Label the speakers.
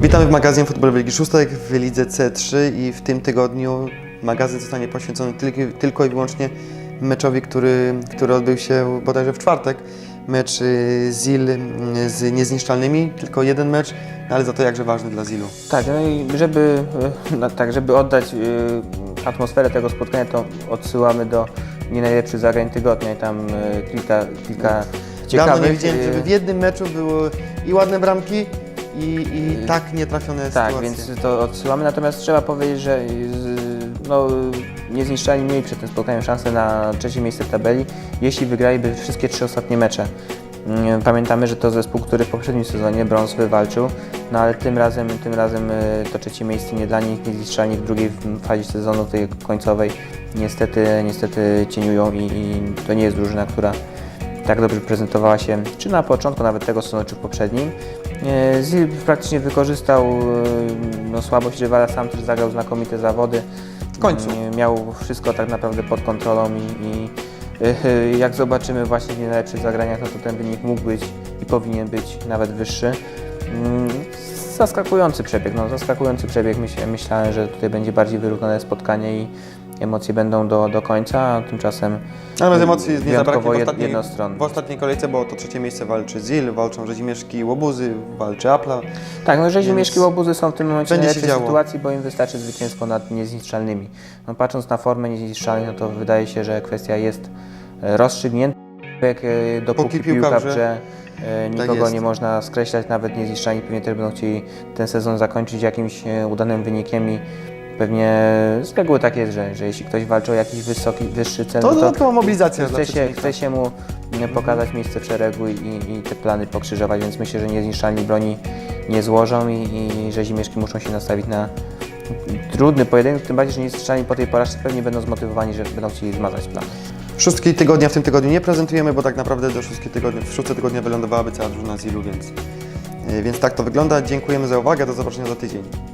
Speaker 1: Witamy w magazynie Futbolowej Ligi Szóstek w lidze C3 i w tym tygodniu magazyn zostanie poświęcony tylko, tylko i wyłącznie meczowi, który, który odbył się bodajże w czwartek. Mecz y, ZIL y, z niezniszczalnymi, tylko jeden mecz, ale za to jakże ważny dla ZIL-u.
Speaker 2: Tak, no i żeby, no, tak, żeby oddać atmosferę tego spotkania, to odsyłamy do nie najlepszych zagrań tygodnia i tam kilka, kilka ciekawych...
Speaker 1: Dawno nie widziałem, żeby w jednym meczu były i ładne bramki i, i
Speaker 2: Y,
Speaker 1: tak nietrafione
Speaker 2: Tak,
Speaker 1: sytuacje.
Speaker 2: więc to odsyłamy, natomiast trzeba powiedzieć, że z- no, niezniszczalni mieli przed tym spotkaniem szansę na trzecie miejsce w tabeli, jeśli wygraliby wszystkie trzy ostatnie mecze. Mm, Pamiętamy, że to zespół, który w poprzednim sezonie brąz wywalczył, no ale tym razem, tym razem y, to trzecie miejsce nie dla nich, niezniszczalni w drugiej fazie sezonu, tej końcowej, niestety, niestety cieniują i, i to nie jest drużyna, która tak dobrze prezentowała się, czy na początku nawet tego sezonu, czy w poprzednim. E, Zil praktycznie wykorzystał e, no, słabość rywala, sam też zagrał znakomite zawody.
Speaker 1: W końcu.
Speaker 2: E, Miał wszystko tak naprawdę pod kontrolą i, i jak zobaczymy właśnie w najlepszych zagraniach, no to ten wynik mógł być i powinien być nawet wyższy. Mm, Zaskakujący przebieg, no zaskakujący przebieg. Myśl, myślałem, że tutaj będzie bardziej wyrównane spotkanie i emocje będą do, do końca, a tymczasem
Speaker 1: Natomiast emocji nie zabraknie w ostatniej,
Speaker 2: jednostronnie.
Speaker 1: w ostatniej kolejce, bo to trzecie miejsce walczy ZIL, walczą Rzezimieszki i Łobuzy, walczy Apla.
Speaker 2: Tak, no Rzezi
Speaker 1: Więc
Speaker 2: Mieszki Łobuzy są w tym momencie w
Speaker 1: działo.
Speaker 2: sytuacji, bo im wystarczy zwycięstwo nad niezniszczalnymi. No, patrząc na formę niezniszczalnych, no to wydaje się, że kwestia jest e, rozstrzygnięta. E, dopóki
Speaker 1: Póki
Speaker 2: piłka,
Speaker 1: piłka
Speaker 2: e, nikogo
Speaker 1: jest.
Speaker 2: nie można skreślać, nawet niezniszczalni pewnie też będą chcieli ten sezon zakończyć jakimś udanym wynikiem i pewnie z reguły tak jest, że, że jeśli ktoś walczy o jakiś wysoki, wyższy cel, To
Speaker 1: dodatkowa mobilizacja dla
Speaker 2: chce się,
Speaker 1: przeciwnika.
Speaker 2: chce się mu mm, pokazać miejsce w szeregu i, i te plany pokrzyżować, więc myślę, że niezniszczalni broni nie złożą i, i że zimieszki muszą się nastawić na trudny pojedynek, tym bardziej, że niezniszczalni po tej porażce pewnie będą zmotywowani, że będą chcieli zmazać plan.
Speaker 1: Szóstki tygodnia w tym tygodniu nie prezentujemy, bo tak naprawdę do szóstki tygodnia, w szóstce tygodnia wylądowałaby cała drużyna ZIL-u, więc, więc tak to wygląda. Dziękujemy za uwagę, do zobaczenia za tydzień.